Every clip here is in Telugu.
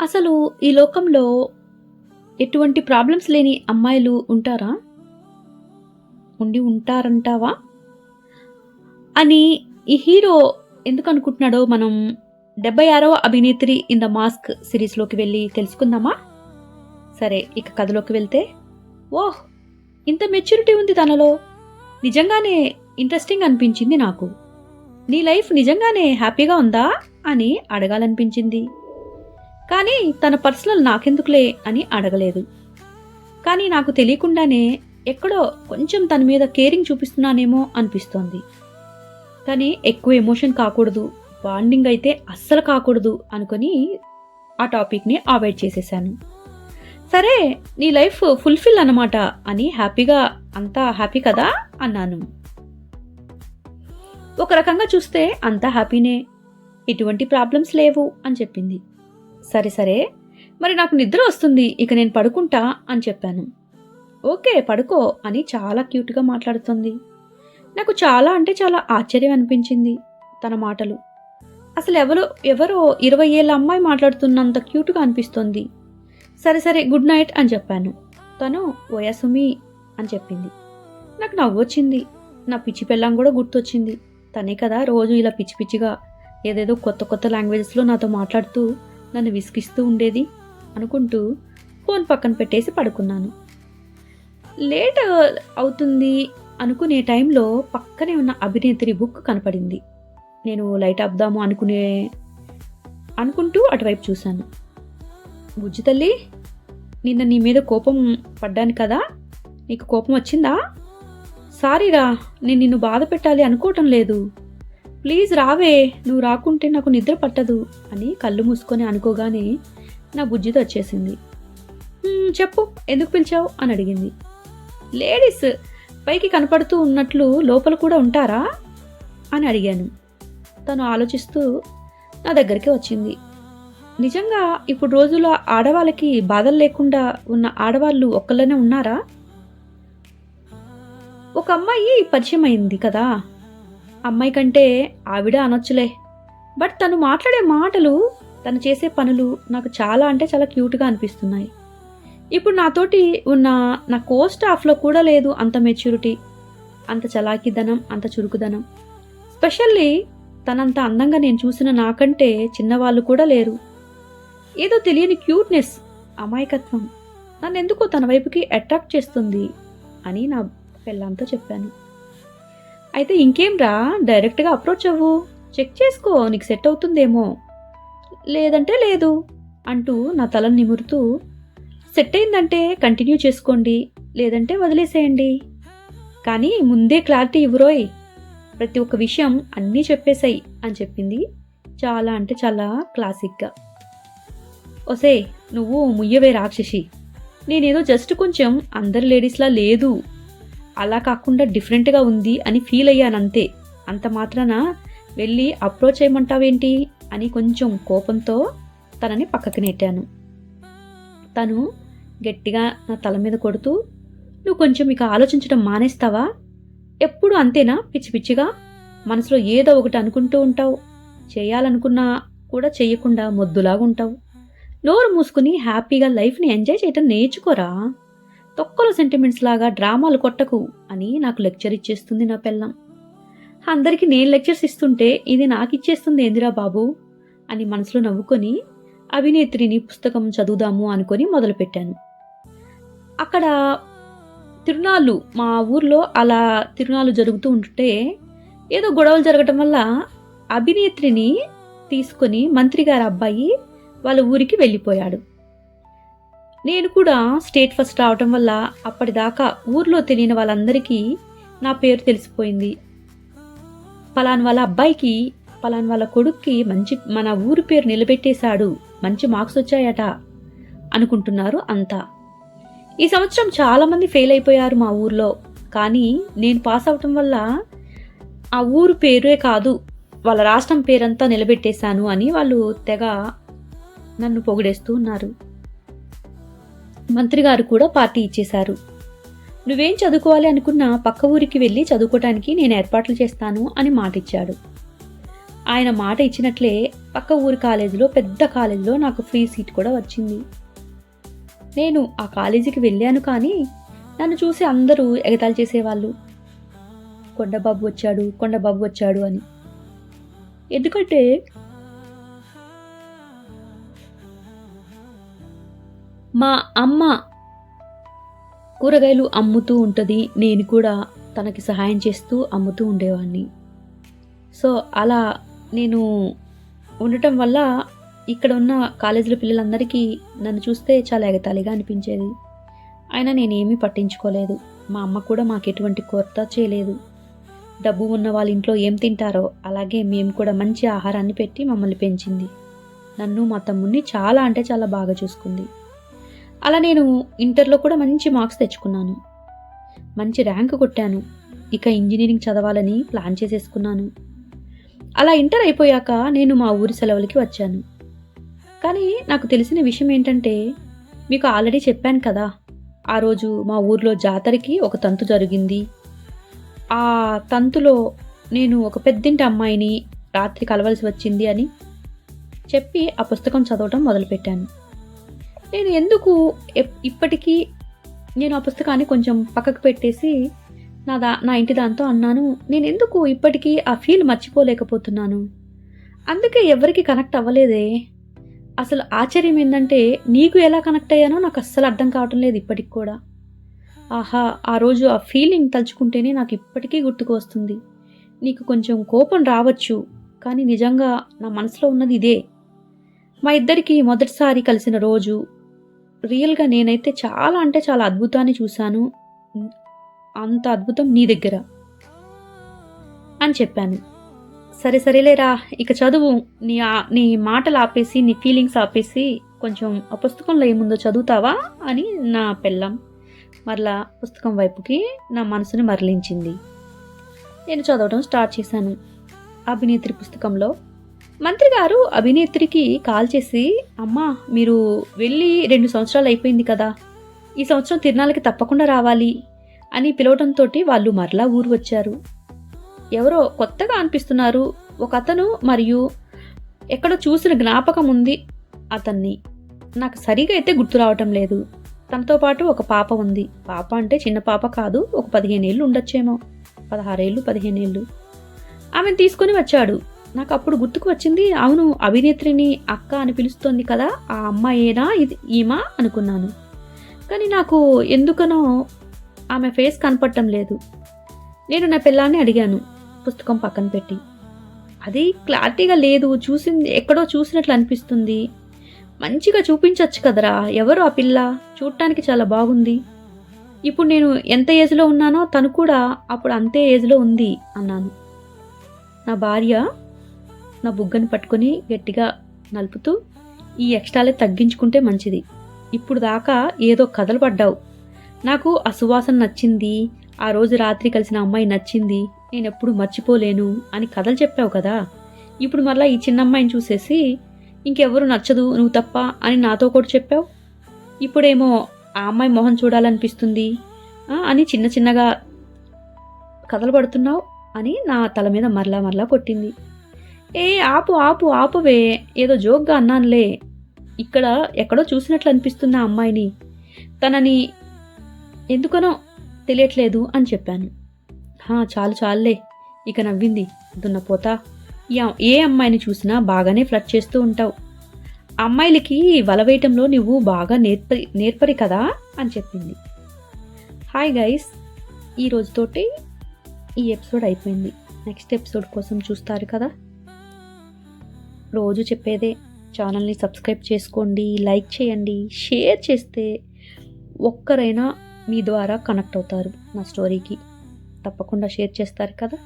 అసలు ఈ లోకంలో ఎటువంటి ప్రాబ్లమ్స్ లేని అమ్మాయిలు ఉంటారా? ఉండి ఉంటారంటావా? అని ఈ హీరో ఎందుకు అనుకుంటున్నాడో మనం డెబ్బై ఆరవ అభినేత్రి ఇన్ ద మాస్క్ సిరీస్లోకి వెళ్ళి తెలుసుకుందామా? సరే ఇక కథలోకి వెళ్తే. ఓహ్ ఇంత మెచ్యూరిటీ ఉంది తనలో. నిజంగానే ఇంట్రెస్టింగ్ అనిపించింది నాకు. నీ లైఫ్ నిజంగానే హ్యాపీగా ఉందా? అని అడగాలనిపించింది. కానీ తన పర్సనల్ నాకెందుకులే అని అడగలేదు. కానీ నాకు తెలియకుండానే ఎక్కడో కొంచెం తన మీద కేరింగ్ చూపిస్తున్నానేమో అనిపిస్తోంది. కానీ ఎక్కువ ఎమోషన్ కాకూడదు బాండింగ్ అయితే అస్సలు కాకూడదు అనుకొని ఆ టాపిక్ని అవాయిడ్ చేసేసాను. సరే నీ లైఫ్ ఫుల్ఫిల్ అన్నమాట అని హ్యాపీగా అంతా హ్యాపీ కదా అన్నాను. ఒక రకంగా చూస్తే అంతా హ్యాపీనే ఎటువంటి ప్రాబ్లమ్స్ లేవు అని చెప్పింది. సరే సరే. మరి నాకు నిద్ర వస్తుంది ఇక నేను పడుకుంటా అని చెప్పాను. ఓకే పడుకో అని చాలా క్యూట్గా మాట్లాడుతుంది. నాకు చాలా అంటే చాలా ఆశ్చర్యం అనిపించింది తన మాటలు. అసలు ఎవరో ఎవరో ఇరవై ఏళ్ళ అమ్మాయి మాట్లాడుతున్నంత క్యూట్గా అనిపిస్తుంది. సరే సరే గుడ్ నైట్ అని చెప్పాను. తను ఓయాసుమి అని చెప్పింది. నాకు నవ్వొచ్చింది. నా పిచ్చి పెళ్ళం కూడా గుర్తొచ్చింది. తనే కదా రోజు ఇలా పిచ్చి పిచ్చిగా ఏదేదో కొత్త కొత్త లాంగ్వేజెస్లో నాతో మాట్లాడుతూ నన్ను విసిగిస్తూ ఉండేది అనుకుంటూ ఫోన్ పక్కన పెట్టేసి పడుకున్నాను. లేట్ అవుతుంది అనుకునే టైంలో పక్కనే ఉన్న అభినేత్రి బుక్ కనపడింది. నేను లైట్ ఆపుదాము అనుకునే అనుకుంటూ అటువైపు చూశాను. బుజ్జి తల్లి నిన్న నీ మీద కోపం పడ్డాను కదా? నీకు కోపం వచ్చిందా? సారీరా నేను నిన్ను బాధ పెట్టాలి అనుకోవటం లేదు. ప్లీజ్ రావే నువ్వు రాకుంటే నాకు నిద్ర పట్టదు అని కళ్ళు మూసుకొని అనుకోగానే నా బుజ్జితో వచ్చేసింది. చెప్పు ఎందుకు పిలిచావు? అని అడిగింది. లేడీస్ పైకి కనపడుతూ ఉన్నట్లు లోపల కూడా ఉంటారా? అని అడిగాను. తను ఆలోచిస్తూ నా దగ్గరికి వచ్చింది. నిజంగా ఇప్పుడు రోజుల్లో ఆడవాళ్ళకి బాధలు లేకుండా ఉన్న ఆడవాళ్ళు ఒక్కళ్ళనే ఉన్నారా? ఒక అమ్మాయి పరిచయం అయింది కదా అమ్మాయి కంటే ఆవిడ అనొచ్చులే. బట్ తను మాట్లాడే మాటలు తను చేసే పనులు నాకు చాలా అంటే చాలా క్యూట్గా అనిపిస్తున్నాయి. ఇప్పుడు నాతోటి ఉన్న నా కో స్టాఫ్లో కూడా లేదు అంత మెచ్యూరిటీ అంత చలాకీదనం అంత చురుకుదనం. స్పెషల్లీ తనంత అందంగా నేను చూసిన నాకంటే చిన్నవాళ్ళు కూడా లేరు. ఏదో తెలియని క్యూట్నెస్ అమాయకత్వం నన్ను ఎందుకో తన వైపుకి అట్రాక్ట్ చేస్తుంది అని నా పెళ్ళంతో చెప్పాను. అయితే ఇంకేం రా డైరెక్ట్గా అప్రోచ్ అవ్వు. చెక్ చేసుకో నీకు సెట్ అవుతుందేమో. లేదంటే లేదు అంటూ నా తలను నిమురుతూ సెట్ అయిందంటే కంటిన్యూ చేసుకోండి లేదంటే వదిలేసేయండి. కానీ ముందే క్లారిటీ ఇవ్వరోయ్ ప్రతి ఒక్క విషయం అన్నీ చెప్పేశాయి అని చెప్పింది. చాలా అంటే చాలా క్లాసిక్గా. ఒసే నువ్వు ముయ్యవే రాక్షసి. నేనేదో జస్ట్ కొంచెం అందరి లేడీస్లా లేదు. అలా కాకుండా డిఫరెంట్గా ఉంది అని ఫీల్ అయ్యానంతే. అంత మాత్రాన వెళ్ళి అప్రోచ్ చేయమంటావేంటి అని కొంచెం కోపంతో తనని పక్కకి నెట్టాను. తను గట్టిగా నా తల మీద కొడుతూ నువ్వు కొంచెం ఇక ఆలోచించడం మానేస్తావా? ఎప్పుడు అంతేనా? పిచ్చి పిచ్చిగా? మనసులో ఏదో ఒకటి అనుకుంటూ ఉంటావు. చేయాలనుకున్నా కూడా చేయకుండా మొద్దులాగా ఉంటావు నోరు మూసుకుని హ్యాపీగా లైఫ్ని ఎంజాయ్ చేయటం నేర్చుకోరా? తొక్కల సెంటిమెంట్స్ లాగా డ్రామాలు కొట్టకు అని నాకు లెక్చర్ ఇచ్చేస్తుంది నా పెళ్ళం. అందరికీ నేను లెక్చర్స్ ఇస్తుంటే ఇది నాకు ఇచ్చేస్తుంది ఏందిరా బాబు? అని మనసులో నవ్వుకొని అభినేత్రిని పుస్తకం చదువుదాము అనుకొని మొదలుపెట్టాను. అక్కడ తిరునాళ్ళు మా ఊర్లో అలా తిరునాళ్ళు జరుగుతూ ఉంటే ఏదో గొడవలు జరగటం వల్ల అభినేత్రిని తీసుకొని మంత్రి గారి అబ్బాయి వాళ్ళ ఊరికి వెళ్ళిపోయాడు. నేను కూడా స్టేట్ ఫస్ట్ రావటం వల్ల అప్పటిదాకా ఊర్లో తెలియని వాళ్ళందరికీ నా పేరు తెలిసిపోయింది. పలాన్ వాళ్ళ అబ్బాయికి పలాన్ వాళ్ళ కొడుక్కి మంచి మన ఊరి పేరు నిలబెట్టేశాడు. మంచి మార్క్స్ వచ్చాయట అనుకుంటున్నారు అంతా. ఈ సంవత్సరం చాలామంది ఫెయిల్ అయిపోయారు మా ఊర్లో. కానీ నేను పాస్ అవటం వల్ల ఆ ఊరు పేరే కాదు వాళ్ళ రాష్ట్రం పేరంతా నిలబెట్టేశాను అని వాళ్ళు తెగ నన్ను పొగిడేస్తూ ఉన్నారు. మంత్రి గారు కూడా పార్టీ ఇచ్చేశారు. నువ్వేం చదువుకోవాలి అనుకున్నా పక్క ఊరికి వెళ్ళి చదువుకోవటానికి నేను ఏర్పాట్లు చేస్తాను అని మాట ఇచ్చాడు ఆయన మాట ఇచ్చినట్లే పక్క ఊరి కాలేజీలో పెద్ద కాలేజీలో నాకు ఫ్రీ సీట్ కూడా వచ్చింది. నేను ఆ కాలేజీకి వెళ్ళాను కానీ నన్ను చూసి అందరూ ఎగతాళి చేసేవాళ్ళు. కొండబాబు వచ్చాడు కొండబాబు వచ్చాడు అని. ఎందుకంటే మా అమ్మ కూరగాయలు అమ్ముతూ ఉంటుంది నేను కూడా తనకి సహాయం చేస్తూ అమ్ముతూ ఉండేవాడిని. సో అలా నేను ఉండటం వల్ల ఇక్కడ ఉన్న కాలేజీలో పిల్లలందరికీ నన్ను చూస్తే చాలా ఎగతాళిగా అనిపించేది. అయినా నేనేమీ పట్టించుకోలేదు. మా అమ్మ కూడా మాకు ఎటువంటి కొరత చేయలేదు. డబ్బు ఉన్న వాళ్ళ ఇంట్లో ఏం తింటారో అలాగే మేము కూడా మంచి ఆహారాన్ని పెట్టి మమ్మల్ని పెంచింది. నన్ను మా తమ్ముడిని చాలా అంటే చాలా బాగా చూసుకుంది. అలా నేను ఇంటర్లో కూడా మంచి మార్క్స్ తెచ్చుకున్నాను. మంచి ర్యాంక్ కొట్టాను. ఇక ఇంజనీరింగ్ చదవాలని ప్లాన్ చేసేసుకున్నాను. అలా ఇంటర్ అయిపోయాక నేను మా ఊరి సెలవులకి వచ్చాను. కానీ నాకు తెలిసిన విషయం ఏంటంటే మీకు ఆల్రెడీ చెప్పాను కదా ఆ రోజు మా ఊర్లో జాతరకి ఒక తంతు జరిగింది. ఆ తంతులో నేను ఒక పెద్దింటి అమ్మాయిని రాత్రి కలవలసి వచ్చింది అని చెప్పి ఆ పుస్తకం చదవటం మొదలుపెట్టాను. నేను ఎందుకు ఇప్పటికీ నేను ఆ పుస్తకాన్ని కొంచెం పక్కకు పెట్టేసి నా దా నా ఇంటి దాంతో అన్నాను నేను ఎందుకు ఇప్పటికీ ఆ ఫీల్ మర్చిపోలేకపోతున్నాను? అందుకే ఎవరికి కనెక్ట్ అవ్వలేదే. అసలు ఆశ్చర్యం ఏంటంటే నీకు ఎలా కనెక్ట్ అయ్యానో నాకు అస్సలు అర్థం కావటం లేదు ఇప్పటికి కూడా. ఆహా ఆ రోజు ఆ ఫీలింగ్ తలుచుకుంటేనే నాకు ఇప్పటికీ గుర్తుకు వస్తుంది. నీకు కొంచెం కోపం రావచ్చు కానీ నిజంగా నా మనసులో ఉన్నది ఇదే. మా ఇద్దరికి మొదటిసారి కలిసిన రోజు రియల్గా నేనైతే చాలా అంటే చాలా అద్భుతాన్ని చూశాను. అంత అద్భుతం నీ దగ్గర అని చెప్పాను. సరే సరేలేరా ఇక చదువు. నీ నీ మాటలు ఆపేసి నీ ఫీలింగ్స్ ఆపేసి కొంచెం ఆ పుస్తకంలో ఏముందో చదువుతావా అని నా పెళ్ళం మరలా పుస్తకం వైపుకి నా మనసుని మరలించింది. నేను చదవడం స్టార్ట్ చేశాను. అభినేత్రి పుస్తకంలో మంత్రి గారు అభినేత్రికి కాల్ చేసి అమ్మా మీరు వెళ్ళి రెండు సంవత్సరాలు అయిపోయింది కదా. ఈ సంవత్సరం తిరునాళ్ళకి తప్పకుండా రావాలి అని పిలవడంతో వాళ్ళు మరలా ఊరు వచ్చారు. ఎవరో కొత్తగా అనిపిస్తున్నారు. ఒక అతను మరియు ఎక్కడో చూసిన జ్ఞాపకం ఉంది అతన్ని. నాకు సరిగా అయితే గుర్తు రావటం లేదు. తనతో పాటు ఒక పాప ఉంది. పాప అంటే చిన్న పాప కాదు ఒక పదిహేను ఏళ్ళు ఉండొచ్చేమో. పదహారేళ్ళు పదిహేనేళ్ళు. ఆమెను తీసుకొని వచ్చాడు. నాకు అప్పుడు గుర్తుకు వచ్చింది అవును అభినేత్రిని అక్క అని పిలుస్తోంది కదా ఆ అమ్మాయేనా ఇది ఈమా అనుకున్నాను. కానీ నాకు ఎందుకనో ఆమె ఫేస్ కనపడటం లేదు. నేను నా పిల్లాన్ని అడిగాను పుస్తకం పక్కన పెట్టి. అది క్లారిటీగా లేదు చూసింది ఎక్కడో చూసినట్లు అనిపిస్తుంది. మంచిగా చూపించవచ్చు కదరా ఎవరు ఆ పిల్ల? చూడటానికి చాలా బాగుంది. ఇప్పుడు నేను ఎంత ఏజ్లో ఉన్నానో తను కూడా అప్పుడు అంతే ఏజ్లో ఉంది అన్నాను. నా భార్య నా బుగ్గని పట్టుకొని గట్టిగా నలుపుతూ ఈ ఎక్స్ట్రాలే తగ్గించుకుంటే మంచిది. ఇప్పుడు దాకా ఏదో కథలు పడ్డావు. నాకు ఆ సువాసన నచ్చింది ఆ రోజు రాత్రి కలిసిన అమ్మాయి నచ్చింది నేను ఎప్పుడు మర్చిపోలేను అని కథలు చెప్పావు కదా. ఇప్పుడు మళ్ళీ ఈ చిన్న అమ్మాయిని చూసేసి ఇంకెవరు నచ్చదు నువ్వు తప్ప అని నాతో కూడా చెప్పావు? ఇప్పుడేమో ఆ అమ్మాయి మొహం చూడాలనిపిస్తుంది అని చిన్న చిన్నగా కథలు పడుతున్నావు అని నా తల మీద మరలా మరలా కొట్టింది. ఏ ఆపు ఆపు ఆపువే. ఏదో జోక్గా అన్నానులే. ఇక్కడ ఎక్కడో చూసినట్లు అనిపిస్తున్న ఆ అమ్మాయిని తనని ఎందుకనో తెలియట్లేదు అని చెప్పాను. చాలు చాలులే. ఇక నవ్వింది. దున్నపోతా ఈ ఏ అమ్మాయిని చూసినా బాగానే ఫ్లట్ చేస్తూ ఉంటావు. అమ్మాయిలకి వల వేయటంలో నువ్వు బాగా నేర్పరి నేర్పరి కదా అని చెప్పింది. Hi guys. ఈ రోజుతోటి ఈ ఎపిసోడ్ అయిపోయింది. నెక్స్ట్ ఎపిసోడ్ కోసం చూస్తారు కదా. రోజు చెప్పేదే. ఛానల్ని సబ్స్క్రైబ్ చేసుకోండి లైక్ చేయండి షేర్ చేస్తే ఒక్కరైనా మీ ద్వారా కనెక్ట్ అవుతారు నా స్టోరీకి. తప్పకుండా షేర్ చేస్తారు కదా.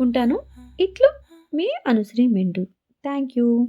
ఉంటాను. ఇట్లు మీ అనుశ్రీ మెండు. Thank you.